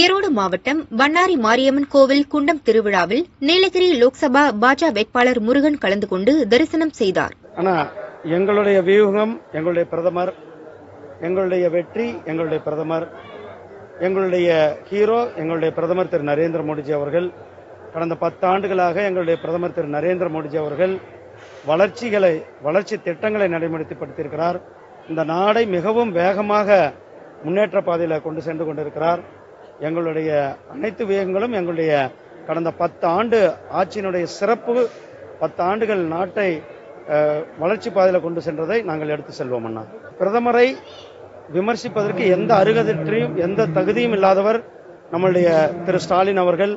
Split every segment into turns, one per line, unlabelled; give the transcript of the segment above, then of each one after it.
ஈரோடு மாவட்டம் வண்ணாரி மாரியம்மன் கோவில் குண்டம் திருவிழாவில் நீலகிரி லோக்சபா பாஜக வேட்பாளர் முருகன் கலந்து கொண்டு தரிசனம் செய்தார்.
ஆனா எங்களுடைய வியூகம் எங்களுடைய பிரதமர் எங்களுடைய வெற்றி எங்களுடைய பிரதமர் எங்களுடைய ஹீரோ எங்களுடைய பிரதமர் திரு நரேந்திர மோடிஜி அவர்கள் கடந்த பத்து ஆண்டுகளாக எங்களுடைய பிரதமர் திரு நரேந்திர மோடிஜி அவர்கள் வளர்ச்சிகளை வளர்ச்சி திட்டங்களை நடைமுறைப்படுத்தியிருக்கிறார் இந்த நாடை மிகவும் வேகமாக முன்னேற்ற பாதையில் கொண்டு சென்று கொண்டிருக்கிறார். எங்களுடைய அனைத்து வியங்களும் எங்களுடைய கடந்த பத்து ஆண்டு ஆட்சியினுடைய சிறப்பு பத்து ஆண்டுகள் நாட்டை வளர்ச்சி பாதையில் கொண்டு சென்றதை நாங்கள் எடுத்து செல்வோம் அண்ணா. பிரதமரை விமர்சிப்பதற்கு எந்த அருகதையும் எந்த தகுதியும் இல்லாதவர் நம்மளுடைய திரு ஸ்டாலின் அவர்கள்.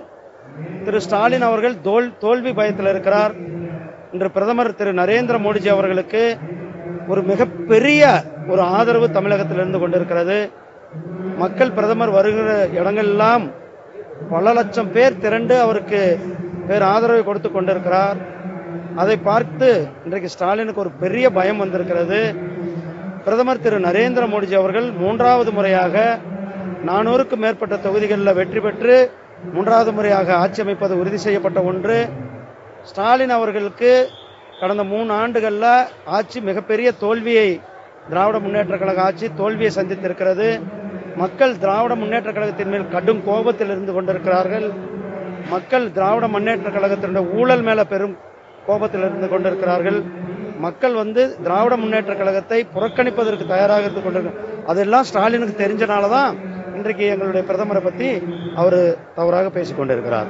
திரு ஸ்டாலின் அவர்கள் தோல் தோல்வி பயத்தில் இருக்கிறார் இன்று பிரதமர் திரு நரேந்திர மோடிஜி அவர்களுக்கு ஒரு மிகப்பெரிய ஒரு ஆதரவு தமிழகத்தில் இருந்து கொண்டிருக்கிறது. மக்கள் பிரதமர் வருகிற இடங்களெல்லாம் பல லட்சம் பேர் திரண்டு அவருக்கு பேர் ஆதரவை கொடுத்து கொண்டிருக்கிறார். அதை பார்த்து இன்றைக்கு ஸ்டாலினுக்கு ஒரு பெரிய பயம் வந்திருக்கிறது. பிரதமர் திரு நரேந்திர மோடிஜி அவர்கள் மூன்றாவது முறையாக நானூறுக்கும் மேற்பட்ட தொகுதிகளில் வெற்றி பெற்று மூன்றாவது முறையாக ஆட்சி அமைப்பது உறுதி செய்யப்பட்ட ஒன்று. ஸ்டாலின் அவர்களுக்கு கடந்த மூணு ஆண்டுகளில் ஆட்சி மிகப்பெரிய தோல்வியை திராவிட முன்னேற்ற கழக ஆட்சி தோல்வியை சந்தித்திருக்கிறது. மக்கள் திராவிட முன்னேற்ற கழகத்தின் மேல் கடும் கோபத்தில் இருந்து கொண்டிருக்கிறார்கள். மக்கள் திராவிட முன்னேற்ற கழகத்தினுடைய ஊழல் மேல பெரும் கோபத்தில் இருந்து கொண்டிருக்கிறார்கள். மக்கள் வந்து திராவிட முன்னேற்ற கழகத்தை புறக்கணிப்பதற்கு தயாராக இருந்து கொண்டிருக்கிறார் அதெல்லாம் ஸ்டாலினுக்கு தெரிஞ்சனால தான் இன்றைக்கு எங்களுடைய பிரதமரை பற்றி அவர் தவறாக பேசிக்கொண்டிருக்கிறார்.